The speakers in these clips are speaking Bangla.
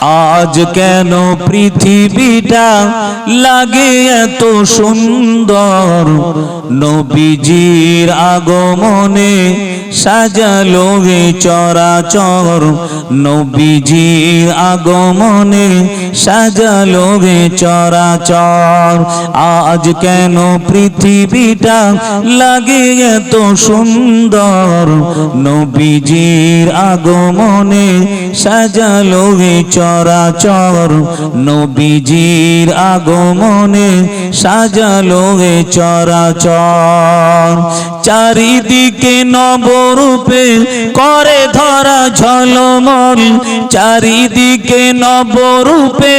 আজ কেন পৃথিবীটা লাগে এত সুন্দর? নবীজির আগমনে সাজালো গে চরাচর। নবীজির আগমনে সাজালো গে চরাচর। আজ কেন পৃথিবীটা লাগে এত সুন্দর? নবীজির আগমনে সাজালো গে চরাচর নবীজির আগমনে সাজালো এ চরাচর। চারিদিকে নবরূপে করে ধরা ঝলমল চারিদিকে নবরূপে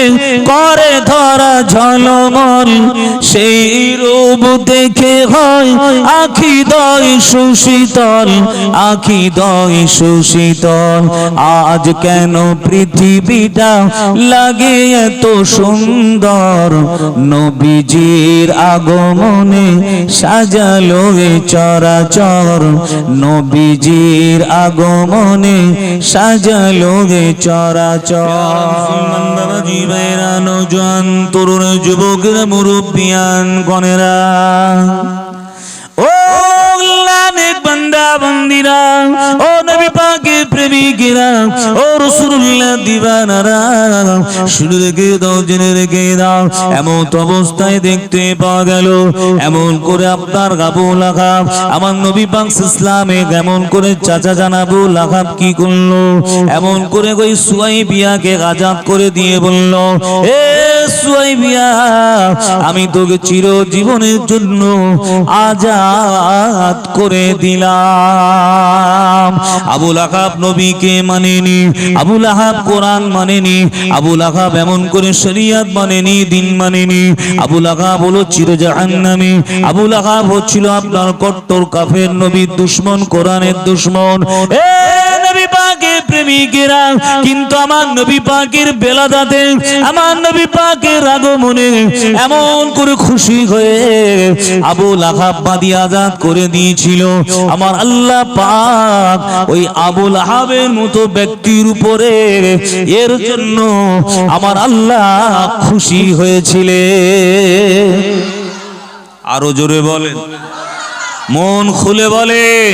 করে ধরা ঝলমল। সেই রূপ দেখে হয় আখি দয় সুশীতল, আখি দয় সুশীতল। আজ কেন পৃথিবীটা লাগে এত সুন্দর? নবীজির আগমনে সাজালো চরাচর। নবীজির আগমনে সাজালো চরাচর। জীবেরা নজন তরুণ যুবকরা মুরব্বিয়ান গণেরা ও বান্দা বান্দিরা। ও নবী পাকের প্রেমিকেরা, ও রাসূলুল্লাহ দিবানারা, শুনে রেখে দাও, জেনে রেখে দাও, এমন অবস্থায় দেখতে পাওয়া গেল, এমন করে আপনার গাবু লাগাব। আমার নবী পাক ইসলামে এমন করে চাচা জানাব লাগাব কি করল, এমন করে ওই সুয়াইবিয়াকে আজাদ করে দিয়ে বলল, এ সুয়াইবিয়া, আমি তোকে চিরজীবনের জন্য আজাদ করে দিলাম। আবুল আহাব নবীকে মানেনি, আবুল আহাব কোরআন মানেনি, আবুল আহাব এমন করে শরিয়াত মানেনি, দিন মানেনি। আবুল আহাব হলো চিরজাহান্নামী আবুল আহাব হচ্ছিল আপনার কট্টর কাফের নবীর দুশ্মন, কোরআনের দুশ্মন। এ প্রেমিকেরা কিন্তু আমার নবী পাকের বেলাদাতে, আমার নবী পাকের আগমনে এমন করে খুশি হয়ে আবু লাহাব বাদি আজাদ করে দিয়েছিল। আমার আল্লাহ পাক ওই আবু লাহাবের মতো ব্যক্তির উপরে এর জন্য আমার আল্লাহ খুশি হয়েছিলে। আরও জোরে বলেন, মন খুলে বলেন।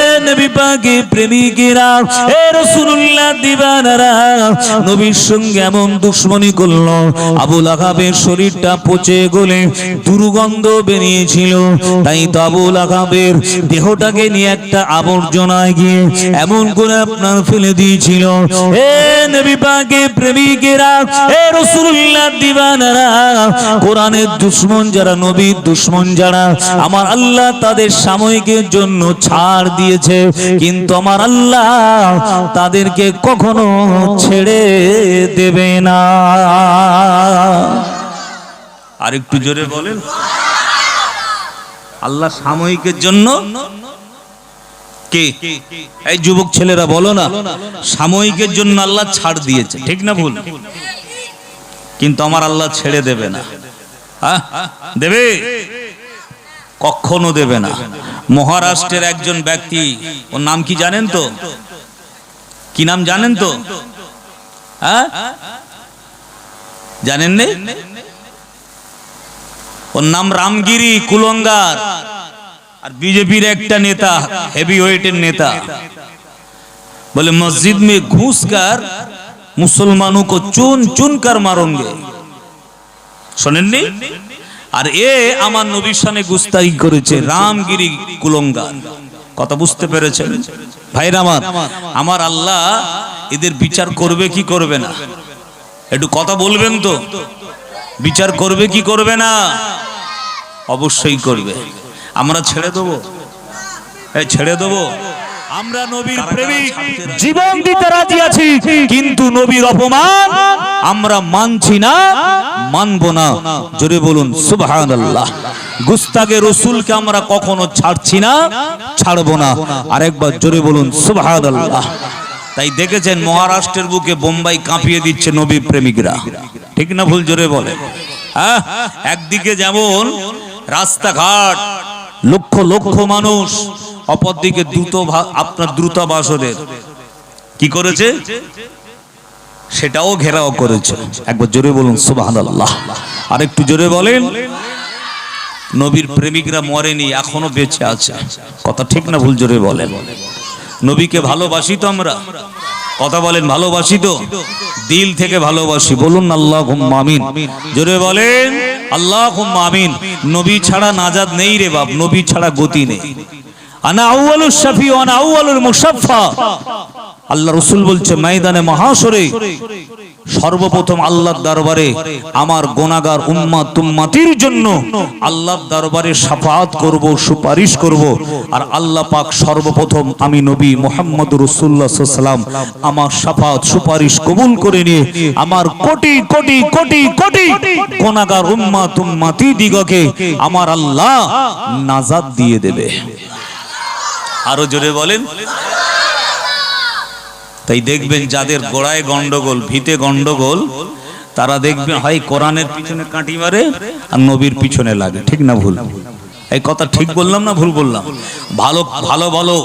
নবী পাকে প্রেমিকেরা, এ রাসূলুল্লাহ দিবানারা, নবীর সঙ্গে এমন দুশ্মনী করল আবু লাগাবের শরীরটা পচে গলে দুর্গন্ধ বেরিয়েছিল। তাই তো আবু লাগাবের দেহটাকে নিয়ে একটা আবর্জনায় গিয়ে এমন করে আপনার ফেলে দিয়েছিল। এ নবী পাকে প্রেমিকেরা, এ রাসূলুল্লাহ দিবানারা, কোরআনের দুশ্মন যারা, নবীর দুশ্মন যারা, আমার আল্লাহ তাদের সাময়িকের জন্য ছাড় দিয়েছে কিন্তু আমার আল্লাহ তাদেরকে কখনো ছেড়ে দেবে না। আর একটু জোরে বলেন। আল্লাহ সাময়িকের জন্য কে? এই যুবক ছেলেরা, বলো না। সাময়িকের জন্য আল্লাহ ছাড় দিয়েছে। ঠিক না ভুল? কিন্তু আমার আল্লাহ ছেড়ে দেবে না? দেবে? কখনো দেবে না। মহারাষ্ট্রের একজন ব্যক্তি, ওর নাম কি জানেন তো? কি নাম জানেন তো? হ্যাঁ? জানেন নে? ওর নাম রামগিরি কুলঙ্গার। আর বিজেপির একটা নেতা হেভি ওয়েটের নেতা। বলে, মসজিদ মে ঘুষ কার, মুসলমানও কো চুন চুন কর মারঙ্গে শোনেননি? আর এ আমার নবীর সামনে গুস্তারি করেছে, রামগিরি কুলঙ্গার। কথা বুঝতে পেরেছেন? ভাইরা আমার আমার আল্লাহ এদের বিচার করবে কি করবে না? একটু কথা বলবেন তো? বিচার করবে কি করবে না? অবশ্যই করবে। আমরা ছেড়ে দেবো? ছেড়ে দেবো? আমরা নবীর প্রেমিক। জীবন দিতে রাজি আছি কিন্তু নবীর অপমান আমরা মানছি না মানবো না। জোরে বলুন সুবহানাল্লাহ। গুস্তাগে রসুলকে আমরা কখনো ছাড়ছি না ছাড়বো না। আরেকবার জোরে বলুন সুবহানাল্লাহ। তাই দেখেছেন মহারাষ্ট্রের বুকে বোম্বাই কাঁপিয়ে দিচ্ছে নবী প্রেমিকরা। ঠিক না ভুল? জোরে বলে হ্যাঁ একদিকে যেমন রাস্তাঘাট লক্ষ লক্ষ মানুষ অপরদিকে দ্রুত আপনার দ্রুতাবাসনের কি করেছে? সেটাও ঘেরাও করেছে। একবার জোরে বলুন, সুবহানাল্লাহ। আর একটু জোরে বলেন, নবীর প্রেমিকরা মরেনি, এখনও বেঁচে আছে। কথা ঠিক না ভুল, জোরে বলেন। নবীকে ভালোবাসি তো আমরা? কথা বলেন, ভালোবাসি তো? দিল থেকে ভালোবাসি। বলুন আল্লাহ আমিন। জোরে বলেন আল্লাহ আমিন। নবী ছাড়া নাজাদ নেই রে বাপ, নবী ছাড়া গতি নেই। আনা শাফি আল্লাহ রসুল বলছে, ময়দানে মহাসরে সর্বপ্রথম আল্লাহর দরবারে আমার গোনাগার উম্মা তুম্মাতির জন্য আল্লাহর দরবারে সাফাত করব, সুপারিশ করব। আর আল্লাহ পাক সর্বপ্রথম আমি নবী মোহাম্মদ রসুল্লাহ সাল্লাম আমার সাফাত, সুপারিশ কবুল করে নিয়ে আমার কোটি কোটি কোটি কোটি গোনাগার উম্মা তুম্মাতি দিগকে আমার আল্লাহ নাজাদ দিয়ে দেবে। আরও জোরে বলেন। তাই দেখবেন যাদের গোড়ায় গন্ডগোল ভিতে গন্ডগোল, তারা দেখবেন, হয়, কোরআনের পিছনে কাঁটি মারে আর নবীর পিছনে লাগে। ঠিক না ভুল? এই কথা ঠিক বললাম না ভুল বললাম? ভালো ভালো ভালো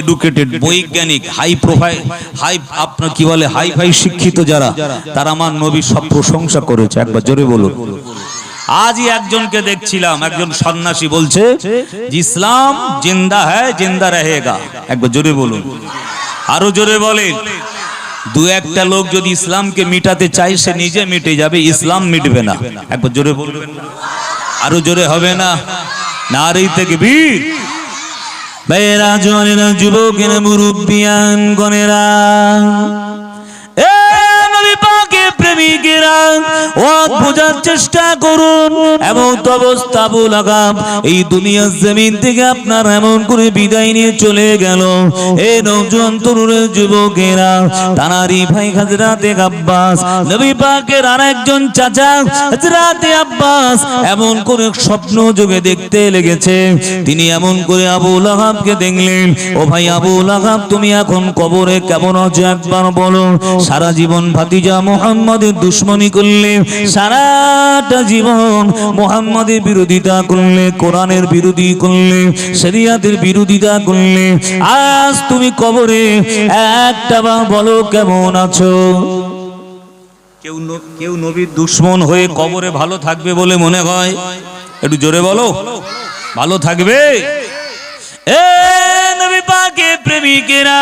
এডুকেটেড বৈজ্ঞানিক হাই প্রোফাইল হাই আপনার কি বলে হাই ফাই শিক্ষিত যারা, তারা আমার নবীর সব প্রশংসা করেছে। একবার জোরে বলুন। আজই একজনকে দেখছিলাম, একজন সন্ন্যাসী বলছে ইসলাম জিন্দা হ্যায়, জিন্দা রহেগা। একবার জোরে বলুন। আরও জোরে বলেন। দু একটা লোক যদি ইসলামকে মিটাতে চায়, সে নিজে মিটে যাবে, ইসলাম মিটবে না। একবার জোরে বলবেন আরও জোরে হবে না? নারী থেকে বীর। বেরা জনেরা যুবকেরা, মুরব্বিয়ান পাকের প্রেমিকেরা ওয়াক বোঝার চেষ্টা করুন, এমন তো অবস্থা লাগাম এই দুনিয়ার জমিন থেকে আপনার এমন করে বিদায় নিয়ে চলে গেল। এ নৌজন তরুণের যুবকেরা, তানারি ভাই হাজরাতে আব্বাস, নবী পাকের চাচা হাজরাতে আব্বাস, এমন করে স্বপ্ন যোগে দেখতে লেগেছে। তিনি এমন করে আবু লাহাবকে দেখলেন, ও ভাই আবু লাহাব তুমি এখন কবরে কেমন আছো একবার বলো? সারা জীবন ভাতিজা মোহাম্মদের দুশ্মনী করলে সারাটা জীবন মোহাম্মদের বিরোধিতা করলে কোরআনের বিরোধী করলে শরিয়াতের বিরোধিতা করলে আজ তুমি কবরে একটা বা বলো কেমন আছো? কেউ কেউ নবীর দুশ্মন হয়ে কবরে ভালো থাকবে বলে মনে হয়? একটু জোরে বলো। ভালো থাকবে? এ নবী পাকে প্রেমিকেরা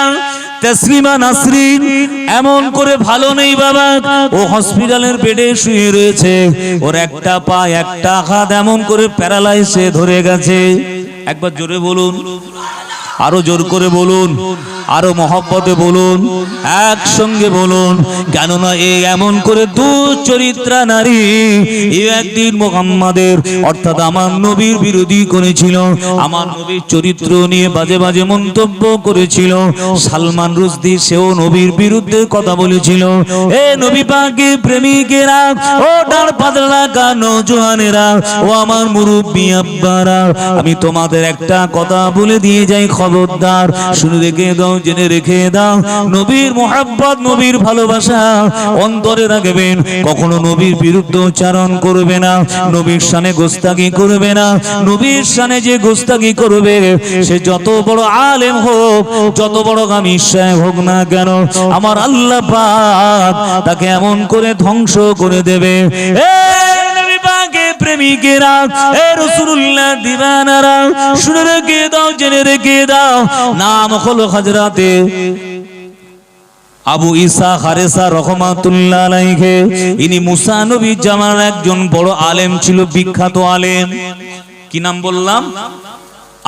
তসলিমা নাসরিন, এমন করে ভালো নেই বাবা। ও হসপিটালের বেডে শুয়ে রয়েছে। ওর একটা পা, একটা হাত এমন করে প্যারালাইসে ধরে গেছে। একবার জোরে বলুন। আরও জোর করে বলুন, আরও মহব্বতে বলুন, একসঙ্গে বলুন, কেননা এ এমন করে দু চরিত্রা নারী একদিন মোহাম্মদের, অর্থাৎ আমার নবীর বিরোধী করেছিল, আমার নবীর চরিত্র নিয়ে বাজে বাজে মন্তব্য করেছিল, সালমান রুশদি সেও নবীর বিরুদ্ধে কথা বলেছিল, এ নবী পাকে প্রেমিকেরা, ও ডার পাতলা কানো জোয়ানেরা, ও আমার মুরব্বী আব্বারা, আমি তোমাদের একটা কথা বলে দিয়ে যাই খবরদার। শুনে রেখে দাও, জেনে রেখে দাও। নবীর মোহাব্বত, নবীর ভালোবাসা অন্তরে রাখবেন। কখনো নবীর বিরুদ্ধে উচ্চারণ করবে না। নবীর সানে গোস্তাকি করবে না। নবীর সানে যে গোস্তাকি করবে, সে যত বড় আলেম হোক, যত বড় গামী সাহেব হোক না কেন, আমার আল্লাহ পাক তাকে এমন করে ধ্বংস করে দেবে। এ প্রেমিকেরা, এ রাসূলুল্লাহ দিবানারা, শুনে রেখে দাও, জেনে রেখে দাও, নাম হলো হাজরাতে আবু ঈসা হারেসা রহমাতুল্লাহ ইনি জামানার একজন বড় আলেম ছিল, বিখ্যাত আলেম। কি নাম বললাম?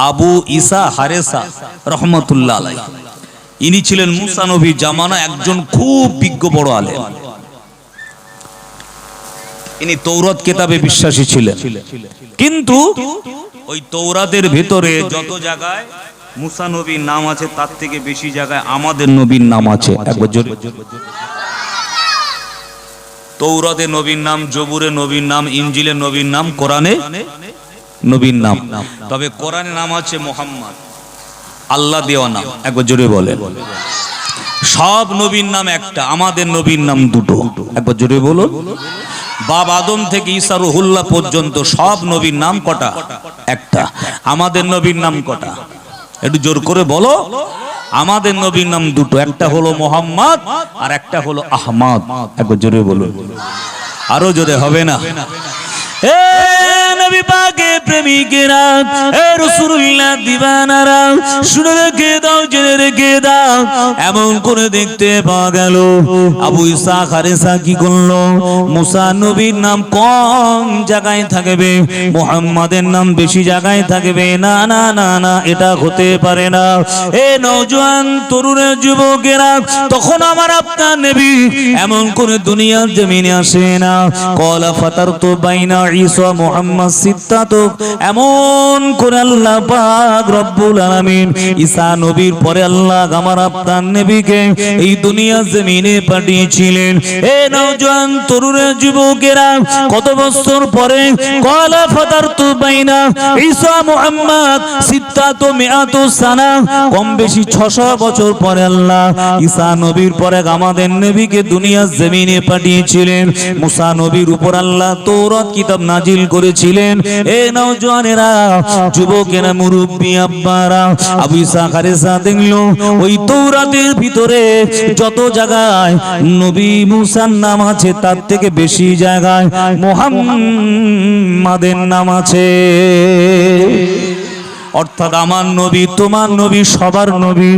আবু ইসা হারেসা রহমাতুল্লাহ ইনি ছিলেন মুসা নবী জামানা একজন খুব বিজ্ঞ বড় আলেম। ইনি তৌরত কেতাবে বিশ্বাসী ছিলেন। কিন্তু ওই তৌরাতের ভেতরে যত জায়গায় মুসা নবীর নাম আছে, তার থেকে বেশি জায়গায় আমাদের নবীর নাম আছে। একবার জোরে। তৌরাতে নবীর নাম, জবুরে নবীর নাম ইঞ্জিলে নবীর নাম, কোরআনে নবীর নাম। তবে কোরআনে নাম আছে মোহাম্মদ। আল্লাহ দেওয়া নাম। একবার জোরে বলে সব নবীর নাম একটা, আমাদের নবীর নাম দুটো। একবার জোরে বলো বাব আদম থেকে ঈসা রুহুল্লাহ পর্যন্ত সব নবীর নাম কটা? একটা। আমাদের নবীর নাম কটা? একটু জোর করে বলো। আমাদের নবীর নাম দুটো। একটা হলো মোহাম্মদ আর একটা হলো আহমদ। একবার জোরে বলুন। আরও জোরে হবে না? নবী পাকে প্রেমিকেরা, এ দিবানারা, শুনে রেখে দাও, জেনে রেখে দাও, এমন করে দেখতে পাওয়া গেল। আবু ইসা কি মুসা নবীর নাম কম জায়গায় থাকবে, মুহাম্মাদের নাম বেশি জায়গায় থাকবে। না না না না, এটা হতে পারে না। এ তরুণের যুবকেরা, তখন আমার আপনার নেবী এমন করে দুনিয়ার জমিনে আসে না। কলা ফাতার তো বাইনা মুহাম্মদ দুনিয়া কত বছর পরে কম বেশি ছশো বছর পরে আল্লাহ ঈসা নবীর পরে আমাদের নবীকে দুনিয়ার জমিনে পাঠিয়েছিলেন। মুসা নবীর উপর আল্লাহ তৌরাত কিতাব নাজিল করেছিলেন। এ নওজোয়ানেরা যুবকেরা, মুরব্বী আব্বারা, আবু ঈসা খারেসা দেখল, ওই তৌরাতের ভিতরে যত জায়গায় নবী মুসার নাম আছে, তার থেকে বেশি জায়গায় মোহাম্মদের নাম আছে। অর্থাৎ আমার নবী, তোমার নবী, সবার নবী,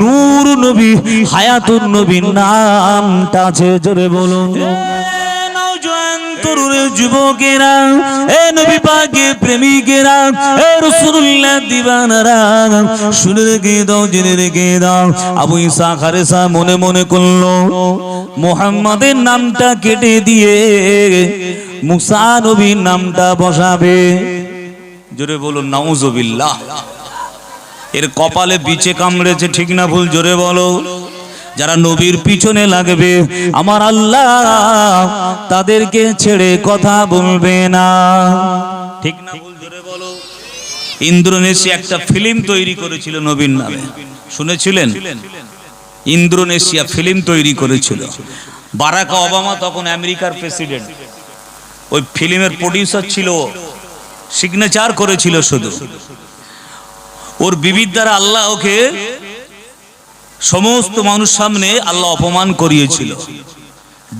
নূর নবী হায়াতুর নবীর নামটা আছে, জোরে বলুন। তরুণের যুবকেরা, এ নবী পাকে প্রেমিকেরা, এ রাসূলুল্লাহ দিবানারা, শুনে রেখে দাও, জেনে রেখে দাও। আবু ইসা খারেসা মনে মনে করল, মুহাম্মাদের নামটা কেটে দিয়ে মুসা নবীর নামটা বসাবে। জোরে বলুন নাউজুবিল্লাহ। এর কপালে বিচে কামড়েছে, ঠিক না ভুল? জোরে বলো। যারা নবীর পিছনে লাগবে, আমার আল্লাহ তাদেরকে ছেড়ে কথা বলবে না। ঠিক না বলো। ইন্দ্রনেশিয়া একটা ফিল্ম তৈরি করেছিল নবীর নামে। শুনেছিলেন? ইন্দ্রনেশিয়া ফিল্ম তৈরি করেছিল। বারাকা ওবামা তখন আমেরিকার প্রেসিডেন্ট। ওই ফিল্মের প্রডিউসার ছিল সিগনেচার করেছিল শুধু। ওর বিবির দ্বারা আল্লাহ ওকে সমস্ত মানুষ সামনে আল্লাহ অপমান করিয়েছিল।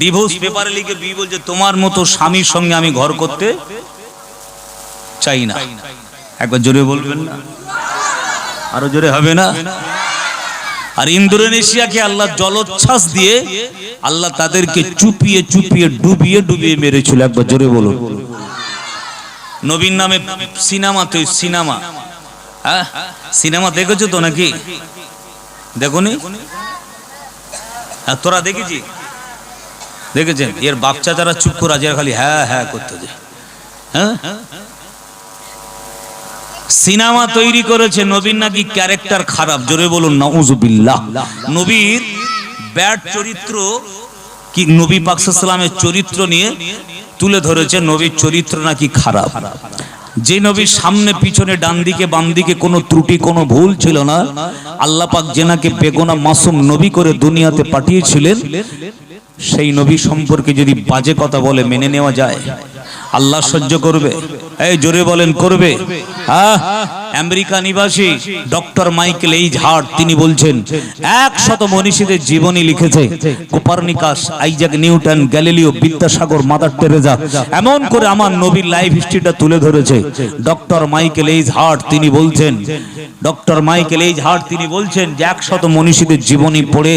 ডিভোর্স পেপারে লিখে বি বলছে, তোমার মতো স্বামীর সঙ্গে আমি ঘর করতে চাই না। একবার জোরে বলবেন না। আরও জোরে হবে না? আর ইন্দোনেশিয়াকে আল্লাহ জলোচ্ছ্বাস দিয়ে আল্লাহ তাদেরকে চুপিয়ে চুপিয়ে ডুবিয়ে ডুবিয়ে মেরেছিল। একবার জোরে বলুন। নবীন নামে সিনেমা তো সিনেমা। হ্যাঁ? সিনেমা দেখেছ তো নাকি? দেখোনি হ্যাঁ তোরা দেখেছি? দেখেছেন? এর বাচ্চা যারা চুপ করে আছে খালি হ্যাঁ হ্যাঁ করতে যায় হ্যাঁ? সিনেমা তৈরি করেছে নবীর নাকি ক্যারেক্টার খারাপ, জোরে বলুন, নাউজুবিল্লাহ। নবীর ব্যাট চরিত্র কি নবী পাকসালামের চরিত্র নিয়ে তুলে ধরেছে, নবীর চরিত্র নাকি খারাপ। যে নবীর সামনে পিছনে ডান দিকে বাম দিকে কোনো ত্রুটি কোনো ভুল ছিল না আল্লাহ পাক জেনাকে বেগোনা মাসুম নবী করে দুনিয়াতে পাঠিয়েছিলেন সেই নবী সম্পর্কে যদি বাজে কথা বলে মেনে নেওয়া যায় আল্লাহ সহ্য করবে। এই জোরে বলেন করবে। আহ, আমেরিকা নিবাসী ডক্টর মাইকেল এইচ হার্ট, তিনি বলছেন এক শত মনীষীদের জীবনী লিখেছে Copernicus Isaac Newton, Galileo, Vidyasagar, Mother Teresa. এমন করে আমার নবীর লাইফ হিস্ট্রিটা তুলে ধরেছে। ডক্টর মাইকেল এইচ হার্ট, তিনি বলছেন, ডক্টর মাইকেল এইচ হার্ট, তিনি বলছেন যে একশত মনীষীদের জীবনী পড়ে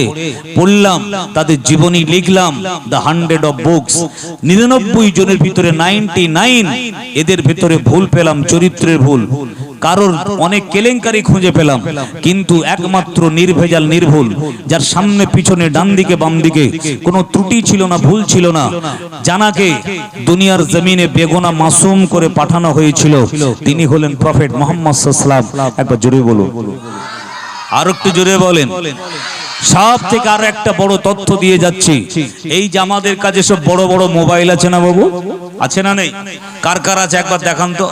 পড়লাম, তাদের জীবনী লিখলাম, দ্য হান্ড্রেড অফ বুকস। নিরানব্বই জনের ভিতরে নাইনটি নাইন, এদের ভিতরে ভুল পেলাম, চরিত্রের ভুল। কারোর অনেক কেলেঙ্কারি খুঁজে পেলাম। কিন্তু একমাত্র নির্ভেজাল, নির্ভুল, যার সামনে, পিছনে ডান দিকে বাম দিকে কোনো ত্রুটি ছিল না, ভুল ছিল না। জানাকে দুনিয়ার জমিনে বেগোনা মাসুম করে পাঠানো হয়েছিল। তিনি হলেন প্রফেট মোহাম্মদ সাল্লাম একবার জোরে বলুন। আর একটু জোরে বলেন। সব থেকে আর একটা বড় তথ্য দিয়ে যাচ্ছি। এই যে আমাদের কাছে সব বড় বড় মোবাইল আছে না বাবু? আছে না নেই? কার কার আছে একবার দেখান তো।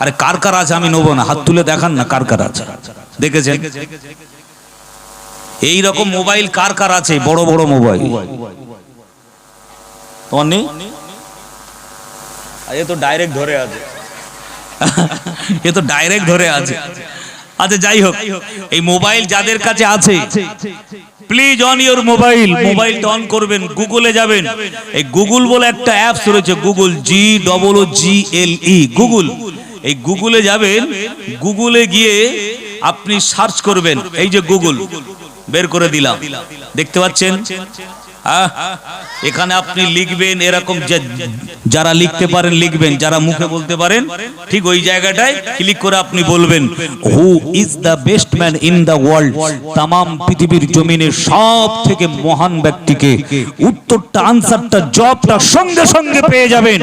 আরে কার কার আছে? আমি নেব না। হাত তুলে দেখান না কার কার আছে। দেখেছেন? এই রকম মোবাইল কার কার আছে? বড় বড় মোবাইল। তোমার নেই? এ তো ডাইরেক্ট ধরে আছে। এ তো ডাইরেক্ট ধরে আছে। আচ্ছা যাই হোক। এই মোবাইল যাদের কাছে আছে প্লিজ অন ইউর মোবাইল মোবাইলটা অন করবেন গুগলে যাবেন। এই গুগল বলে একটা অ্যাপস রয়েছে Google G double G L E Google. এই গুগলে যাবেন গুগলে গিয়ে আপনি সার্চ করবেন। এই যে গুগল বের করে দিলাম। দেখতে পাচ্ছেন? এখানে আপনি লিখবেন এরকম যারা লিখতে পারেন, লিখবেন, যারা মুখে বলতে পারেন, ঠিক ওই জায়গাটায় ক্লিক করে আপনি বলবেন who is the best man in the world তামাম পৃথিবীর জমিনে সব থেকে মহান ব্যক্তিকে উত্তরটা আনসারটা জবটা সঙ্গে সঙ্গে পেয়ে যাবেন।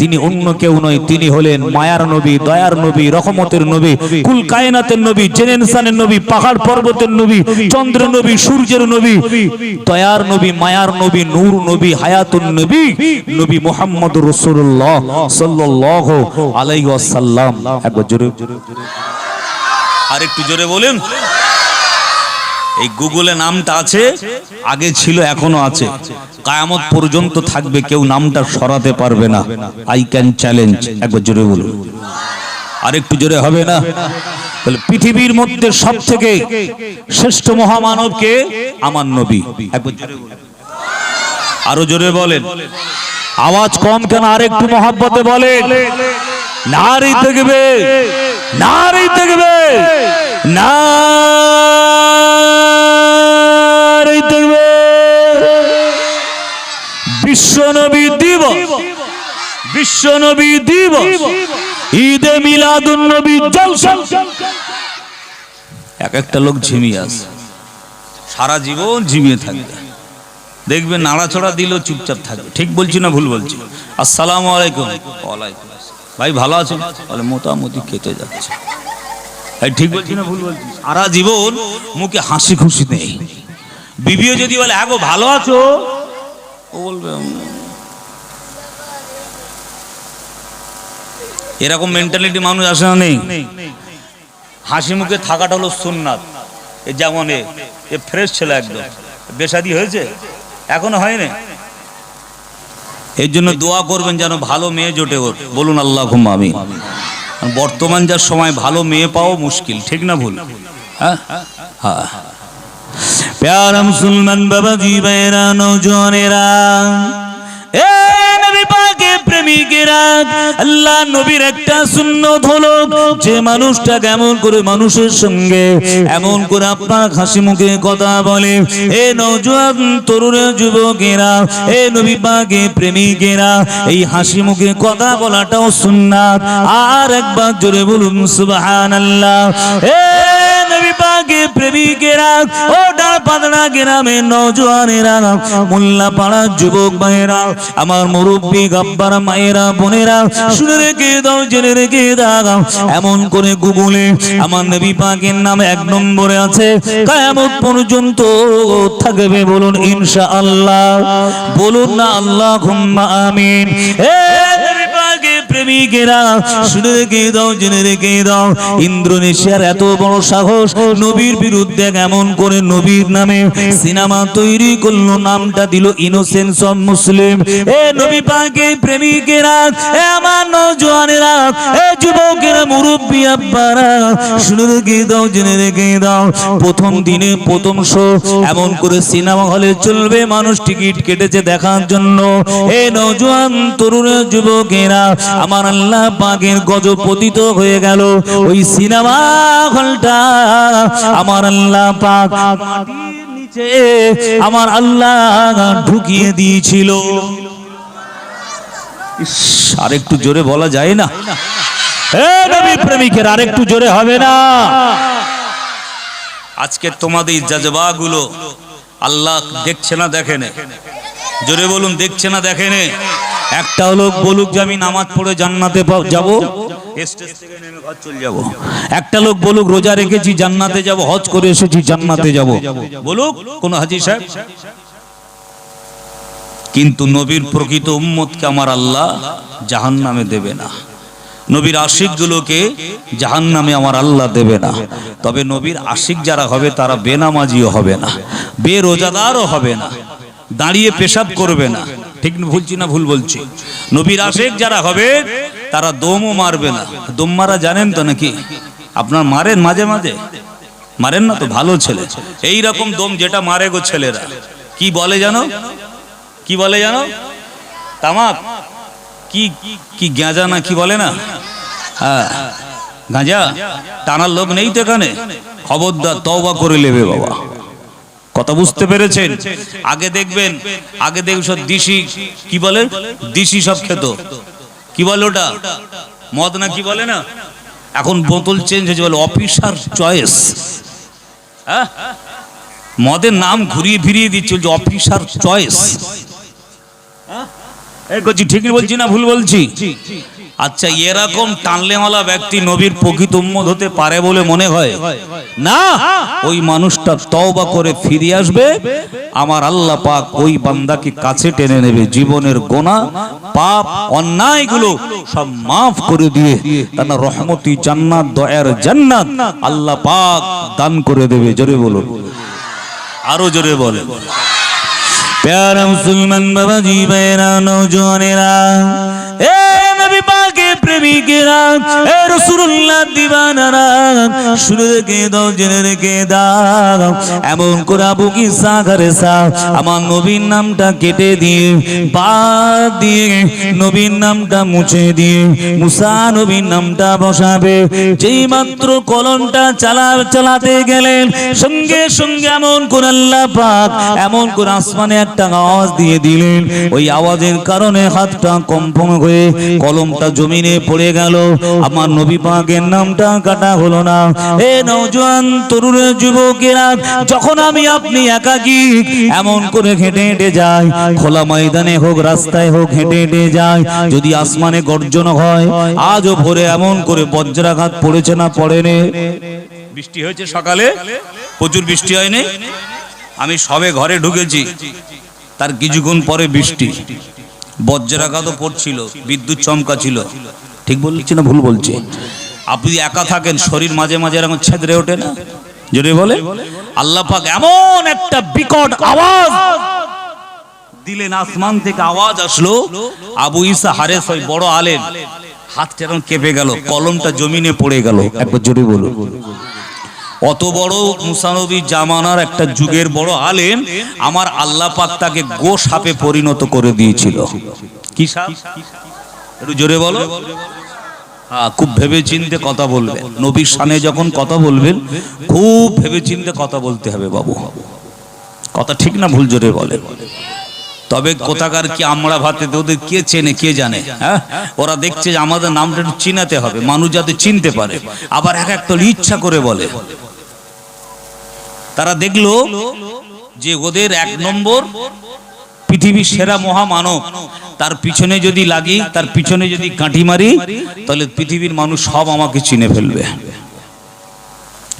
তিনি অন্য কেউ নয়, তিনি হলেন মায়ার নবী, দয়ার নবী, রহমতের নবী, কুল কায়নাতের নবী জেনেনসানের নবী, পাহাড় পর্বতের নবী চন্দ্র নবী, সূর্যের নবী, দয়ার নবী, মায়ার নবী, নূর নবী, হায়াতুন নবী নবী মোহাম্মদ রসুল্লাহ সাল্লাল্লাহু আলাইহি ওয়াসাল্লাম। একবার জোরে। আর একটু জোরে বলেন। এই গুগলে নামটা আছে, আগে ছিল, এখনও আছে। কায়ামত পর্যন্ত থাকবে, কেউ নামটা সরাতে পারবে না। আই ক্যান চ্যালেঞ্জ একবার জোরে বলুন। আর একটু জোরে হবে না? তাহলে পৃথিবীর মধ্যে সব থেকে শ্রেষ্ঠ মহামানবকে আমার নবী। একবার জোরে। আরও জোরে বলেন। আওয়াজ কম কেন? আর একটু মহাব্বতে বলেন। নারী দেখবে নারী দেখবে। নারী দেখবে। বিশ্বনবী দিবস। বিশ্বনবী দিবস। ঈদে মিলাদুন নবী জলসা। এক একটা লোক ঝিমিয়ে আছে। সারা জীবন ঝিমিয়ে থাকবে। দেখবে নাড়াচড়া দিলেও চুপচাপ থাকবে। ঠিক বলছি না ভুল বলছি? আসসালামু আলাইকুম। ওয়ালাইকুম। ভাই ভালো আছেন বলে মোটামুটি কেটে যাচ্ছে। ঠিক বলছি না ভুল বলছি? সারা জীবন মুখে হাসি খুশি নেই। বিবিও যদি বলে হ্যাঁ গো ভালো আছো? ও বলবে এরকম মেন্টালিটি মানুষ আসে না নেই। হাসি মুখে থাকাটা হলো সুন্নাত। এ যেমন এ এ ফ্রেশ ছেলে একদম। বেশাদি হয়েছে? এখনও হয়নি? এর জন্য দোয়া করবেন যেন ভালো মেয়ে জোটে ওর। বলুন আল্লাহ ঘুম আমি বর্তমান যার সময়, ভালো মেয়ে পাওয়া মুশকিল, ঠিক না ভুল? হ্যাঁ? হ্যাঁ। প্যারা মুসলমান বাবা জি ভাইরা নৌজনেরা আল্লাহ মানুষের সঙ্গে এমন করে আপনার হাসি মুখে কথা বলে, এ নৌজওয়ান তরুণ যুবকেরা, এ নবী পাকে প্রেমিকেরা, এই হাসি মুখে কথা বলাটাও সুন্নাত। আর একবার জোরে বলুন, সুবহানাল্লাহ। এ নবী প্রেমিকেরা ও নজওয়ানেরা মোল্লা পাড়া যুবক ভাইয়েরা, আমার মুরব্বী গাব্বার মায়েরা, বোনেরা, শুনে রেখে দাও, জেনে রেখে এমন করে গুগলে আমার নবী নাম এক নম্বরে আছে। কায়ামত পর্যন্ত থাকবে বলুন ইনশাআল্লাহ। বলুন না আল্লাহ আমিন। এ নবী পাকের প্রেমিকেরা, শুনে রেখে দাও, জেনে রেখে দাও। ইন্দ্রনেশিয়ার এত বড় সাহস, নবীর বিরুদ্ধে এমন করে নবীর নামে সিনেমা তৈরি করল, নামটা দিল ইনোসেন্স অফ মুসলিম এ নবী পাকে প্রেমিকেরা, এ আমার নজওয়ানেরা, এ আব্বারা, শুনে রেখে দাও, জেনে রেখে দাও। প্রথম দিনে প্রথম শো, এমন করে সিনেমা হলে চলবে, মানুষ টিকিট কেটেছে দেখার জন্য। এ নজওয়ান তরুণ যুবকেরা আমার আল্লাহ পাকের গজ পতিত হয়ে গেল। ওই সিনেমা হলটা আমার আল্লাহ পাক নিচে আমার আল্লাহ ঢুকিয়ে দিয়েছিল। আর একটু জোরে বলা যায় না। প্রেমিকের আরেকটু জোরে হবে না। আজকে তোমাদের জাজবাগুলো আল্লাহ দেখছে না দেখেনে। জোরে বলুন, দেখছে না দেখেনে? একটা লোক বলুক যে আমি নামাজ পড়ে জান্নাতে যাব। স্টেজ থেকে নেমে ঘর চলে যাব। একটা লোক বলুক রোজা রেখেছি জান্নাতে যাব হজ করে এসেছি জান্নাতে যাব। বলুক কোন হাজি সাহেব? কিন্তু নবীর প্রকৃত উম্মতকে আমার আল্লাহ জাহান্নামে দেবে না। নবীর আশিকগুলোকে জাহান নামে আমার আল্লাহ দেবে না। তবে নবীর আশিক যারা হবে তারা বেনামাজিও হবে না বেরোজাদারও হবে না দাঁড়িয়ে পেশাব করবে না। ঠিক ভুলছি না, ভুল বলছি। নবীর আশিক যারা হবে, তারা দমও মারবে না। দম মারা জানেন তো নাকি? আপনার মারেন মাঝে মাঝে? মারেন না তো, ভালো ছেলে। এই রকম দম যেটা মারে গো ছেলেরা। কি বলে জানো? কি বলে জানো? তামাক। কি কি গাঁজা না কি বলে না? হ্যাঁ। গাঁজা টানার লোক নেই তো এখানে? খবরদার তওবা করে নেবে বাবা। কথা বুঝতে পেরেছেন? আগে দেখবেন, আগে দেখ সব দিশি, কি বলে? দিশি সব খেত। কি বলে ওটা? মদ না কি বলে না? এখন বোতল চেঞ্জ হয়েছে, বলে অফিসার চয়েস হ্যাঁ? মদের নাম ঘুরিয়ে ফিরিয়ে দিচ্ছে যে অফিসার চয়েস এই করছি ঠিক বলছি না, ভুল বলছি? আচ্ছা এরকম টানলেওয়ালা ব্যক্তি নবীর প্রকৃত উম্মত হতে পারে বলে মনে হয়? না, ওই মানুষটা তওবা করে ফিরে আসবে, আমার আল্লাহ পাক ওই বান্দাকে কাছে টেনে নেবে, জীবনের গোনা, পাপ, অন্যায়গুলো সব মাফ করে দিয়ে তার রহমতি জান্নাত, দয়ার জান্নাত আল্লাহ পাক দান করে দেবে, জোরে বলো আরও জোরে বলে প্যারা মুসলমান বাবাজি ভাইরা নৌজনেরা মুনাফিকরা এ রাসূলুল্লাহ দিবানারা, শুনে রেখে দাও, জেনে রেখে এমন করে আবু কি সাগরে আমার নবীর নামটা কেটে দিয়ে, বাদ দিয়ে নবীর নামটা মুছে দিয়ে, মুসা নবীর নামটা বসাবে। যেই মাত্র কলমটা চালা, চালাতে গেলেন, সঙ্গে সঙ্গে এমন করে আল্লাহ পাক, এমন করে আসমানে একটা আওয়াজ দিয়ে দিলেন। ওই আওয়াজের কারণে হাতটা কম্পন হয়ে কলমটা জমিনে পড়ে গেল। আমার নবী পাকের নামটা কাটা হলো না। এ নওজোয়ান তরুণ যুবকেরা, যখন আমি আপনি একাকী, এমন করে হেঁটে হেঁটে যাই। খোলা ময়দানে হোক, রাস্তায় হোক, হেঁটে হেঁটে যাই। যদি আসমানে গর্জন হয়, আজও ভোরে এমন করে বজ্রাঘাত পড়েছে না পড়েনি বৃষ্টি হয়েছে সকালে? প্রচুর বৃষ্টি হয়নি? আমি সবে ঘরে ঢুকেছি। তার কিছুক্ষণ পরে বৃষ্টি। বজ্রাঘাতও পড়ছিল, বিদ্যুৎ চমকা ছিল। ঠিক বলছি না ভুল বলছি? আপনি একা থাকেন, শরীর মাঝে মাঝে এরকম ছেদরে ওঠে না? জোরে বলে, আল্লাহ পাক এমন একটা বিকট আওয়াজ দিলেন, আসমান থেকে আওয়াজ আসলো, আবু ইসা হারেস ওই বড় আলেন হাতটা এরকম কেঁপে গেল, কলমটা জমিনে পড়ে গেল। একবার জোরে বলুন। অত বড় মুসানবী জামানার একটা যুগের বড় আলেম আমার আল্লাহ পাক তাকে গো সাপে পরিণত করে দিয়েছিল। কি সাপ? একটু জোরে বলো? হ্যাঁ খুব ভেবে চিনতে কথা বলবেন নবীর সামনে যখন কথা বলবেন, খুব ভেবে চিনতে কথা বলতে হবে বাবু। কথা ঠিক না, ভুল জোরে বলে। তবে কোথাকার কি আমরা ভাতে, ওদের কে চেনে, কে জানে হ্যাঁ? ওরা দেখছে যে আমাদের নামটা একটু চিনাতে হবে, মানুষ যাতে চিনতে পারে। আবার এক এক একটা ইচ্ছা করে বলে। তারা দেখল যে ওদের এক নম্বর পৃথিবীর সেরা মহামানব, তার পিছনে যদি লাগি, তার পিছনে যদি কাঁটি মারি, তাহলে পৃথিবীর মানুষ সব আমাকে চিনে ফেলবে।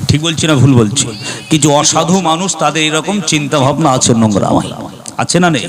ঠিক বলছি না ভুল বলছি? কিছু অসাধু মানুষ তাদের এরকম চিন্তা ভাবনা আছে নোংরা আছে না নেই?